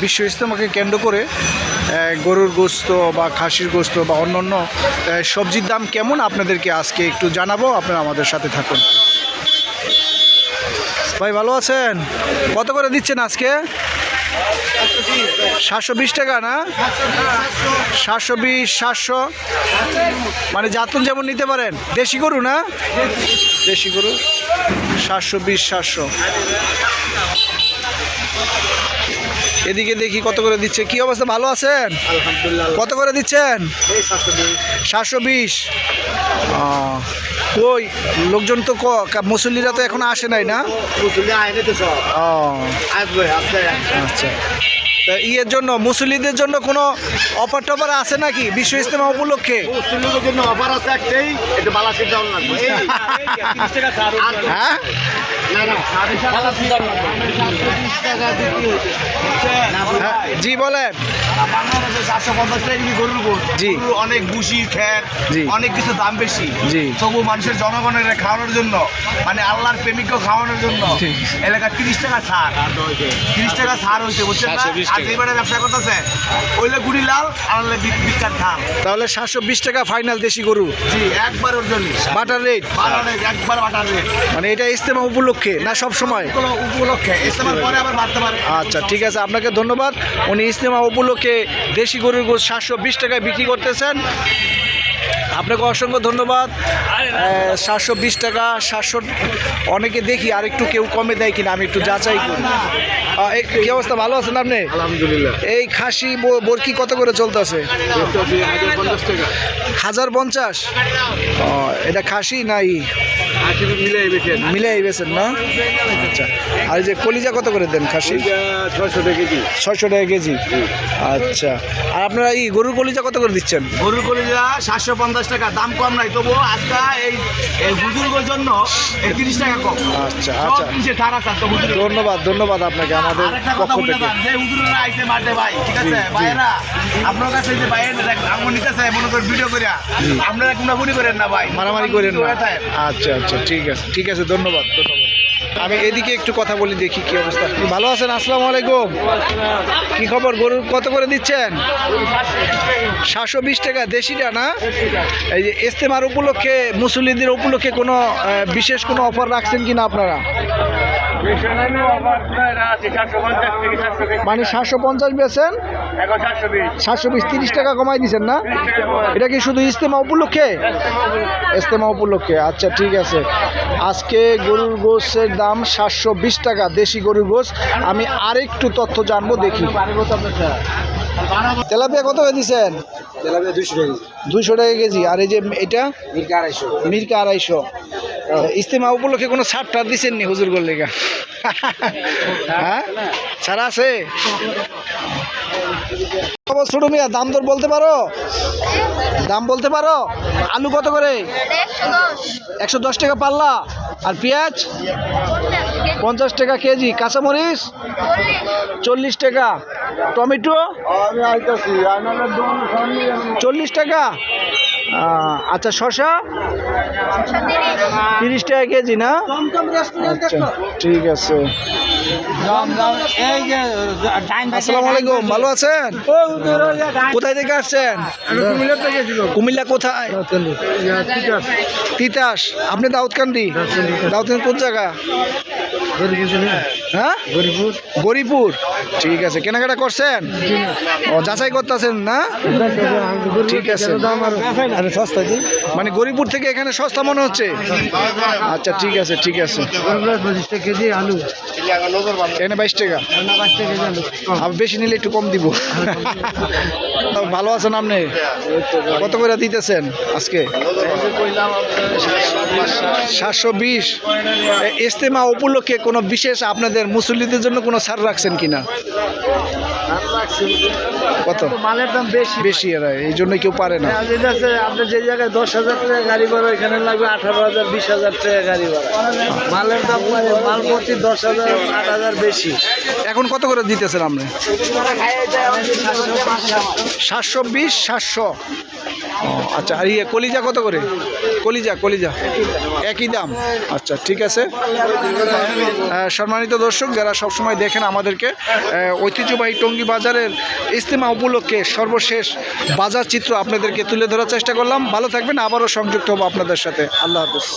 বিশ্ব ইস্তেমাকে কেন্দ্র করে গরুর গোস্ত বা খাসির গোস্ত বা অন্যান্য আহ, সবজির দাম কেমন আপনাদেরকে আজকে একটু জানাব আপনারা আমাদের সাথে থাকুন। ভাই ভালো আছেন? কত করে দিচ্ছেন আজকে? সাতশো বিশ টাকা না? সাতশো বিশ সাতশো। মানে যাতুন যেমন নিতে পারেন। দেশি গরু না? দেশি গরু। সাতশো বিশ সাতশো। এদিকে দেখি কত করে দিচ্ছে। কি অবস্থা ভালো আছেন? কত করে দিচ্ছেন? সাতশো বিশ। কই লোকজন তো ক- মুসল্লিরা তো এখন আসে নাই না? আচ্ছা। ইয়ের জন্য মুসল্লিদের জন্য কোনো অফার টফার আছে নাকি? বিশ্ব ইস্তেমা উপলক্ষে? মুসলিমের জন্য অফার আছে একটাই বালাসির দাম লাগবে। হ্যাঁ? জি বলেন জি। অনেক বুসি খ্যার অনেক কিছু দাম বেশি। তবু মানুষের জনগণের খাওয়ানোর জন্য মানে আল্লাহর প্রেমিককে খাওয়ানোর জন্য। এলাকা তিরিশ টাকা ছাড় তিরিশ টাকা ছাড় হয়েছে বুঝছেন আর ব্যবসা করতেছে ওইলে গুড়ি লাল আর বিখ্যাত ধান তাহলে সাতশো বিশ টাকা ফাইনাল দেশি গরু জি একবার ওর জন্য বাটার রেট বারো রেট, একবার বাটার রেট মানে এটা ইস্তেমা উপলক্ষে না সব সময়? কোনো উপলক্ষে। ইস্তেমার পরে আবার বাড়তে পারে। আচ্ছা ঠিক আছে আপনাকে ধন্যবাদ। উনি ইস্তেমা উপলক্ষে দেশি গরুর গোস সাতশো বিশ টাকায় বিক্রি করতেছেন। আপনাকে অসংখ্য ধন্যবাদ। সাতশো বিশ টাকা সাতশো অনেকে দেখি আর একটু কেউ কমে দেয় কিনা আমি একটু যাচাই করি। কি অবস্থা? ভালো আছেন আপনি? আলহামদুলিল্লাহ। এই খাসি বরকি কত করে চলতেছে? হাজার পঞ্চাশ হাজার পঞ্চাশ? এটা খাসি নাই মিলে বেছেন না? আচ্ছা। আর যে কলিজা কত করে দেন খাসি? ছয়শো টাকা কেজি। ছয়শো টাকা কেজি? আচ্ছা। আর আপনারা এই গরুর কলিজা কত করে দিচ্ছেন? গরুর কলিজা সাতশো পঞ্চাশ টাকা দাম কম নাই তবুও আজকে এই হুজুরগোর জন্য তিরিশ টাকা কম। আচ্ছা আচ্ছা। ধন্যবাদ ধন্যবাদ আপনাকে আমাদের পক্ষ থেকে। আইছে মাঠে ভাই, ঠিক আছে? ভাইয়েরা, আপনার কাছে যে ভাইয়ের আঙ্গুল নিতেছে, মনে করেন ভিডিও কইরা, আপনারা গুনাগুনি করেন না ভাই। মারামারি করেন না। থাকে। আচ্ছা। আচ্ছা ঠিক আছে। ঠিক আছে, ধন্যবাদ ধন্যবাদ। আমি এদিকে একটু কথা বলি, দেখি কি অবস্থা। ভালো আছেন? আসসালামু আলাইকুম। কি খবর? গরুর কত করে দিচ্ছেন সাতশো বিশ টাকা, দেশিটা না? এই যে ইস্তেমার উপলক্ষে মুসলিদের উপলক্ষে কোনো বিশেষ কোনো অফার রাখছেন কি না আপনারা? মানে সাতশো পঞ্চাশ বেছেন সাতশো বিশ। তিরিশ টাকা কমাই দিচ্ছেন না? এটা কি শুধু ইস্তেমা উপলক্ষে? ইস্তেমা উপলক্ষে আচ্ছা ঠিক আছে। আজকে গরুর গোশের দাম সাতশো বিশ টাকা দেশি গরুর গোশ। আমি আরেকটু তথ্য জানব দেখি। তেলাপিয়া কত হয়ে দিচ্ছেন দুশো টাকা কেজি। আর এই যে এটা? আড়াইশো। মির্কা আড়াইশো। ইস্তেমা উপলক্ষে কোনো ছাড় টাড় দিচ্ছেন নি হুজুর গোল লেগা হ্যাঁ? ছাড়া আছে? ছোট মিয়া, দাম দর বলতে পারো? দাম বলতে পারো? আলু কত করে? একশো দশ টাকা পাল্লা। আর পেঁয়াজ? পঞ্চাশ টাকা কেজি। কাঁচামরিচ? চল্লিশ টাকা। টমেটো? চল্লিশ টাকা। আচ্ছা শশা তিরিশ। টাকা কেজি না? আচ্ছা ঠিক আছে। আসসালামু আলাইকুম ভালো আছেন? কোথায় থেকে আসছেন? কুমিল্লা কোথায়? তিতাস। আপনি দাউদকান্দি। দাউদকান্দি কোন জায়গা? হ্যাঁ? গরিপুর ঠিক আছে কেনাকাটা করছেন? ও যাচাই করতেছেন না? ঠিক আছে। সস্তা মানে গরিপুর থেকে এখানে সস্তা মনে হচ্ছে? আচ্ছা ঠিক আছে ঠিক আছে। কেজি আলু এখানে বাইশ টাকা বেশি নিলে একটু কম দিব। ভালো আছেন আপনি? কত করে দিতেছেন আজকে? সাতশো বিশ। ইস্তেমা উপলক্ষে কোনো বিশেষ আপনাদের মুসল্লিদের জন্য কোনো ছাড় রাখছেন কিনা? কত? মালের দাম বেশি বেশি এরা এই জন্য কেউ পারে না। আপনি যে জায়গায় দশ হাজার টাকা গাড়ি ভাড়া এখানে লাগবে আঠারো হাজার বিশ হাজার টাকা গাড়ি ভাড়া। মালের দাম মানে মাল প্রতি দশ হাজার আট হাজার বেশি। এখন কত করে দিতেছেন আপনি? সাতশো বিশ সাতশো। ও আচ্ছা আর ইয়ে কলিজা কত করে? কলিজা কলিজা। একই দাম। আচ্ছা ঠিক আছে। সম্মানিত দর্শক, যারা সবসময় দেখেন আমাদেরকে ঐতিহ্যবাহী টঙ্গী বাজারের ইস্তেমা উপলক্ষে সর্বশেষ বাজার চিত্র আপনাদেরকে তুলে ধরার চেষ্টা করলাম। ভালো থাকবেন, আবারও সংযুক্ত হব আপনাদের সাথে। আল্লাহ হাফিজ।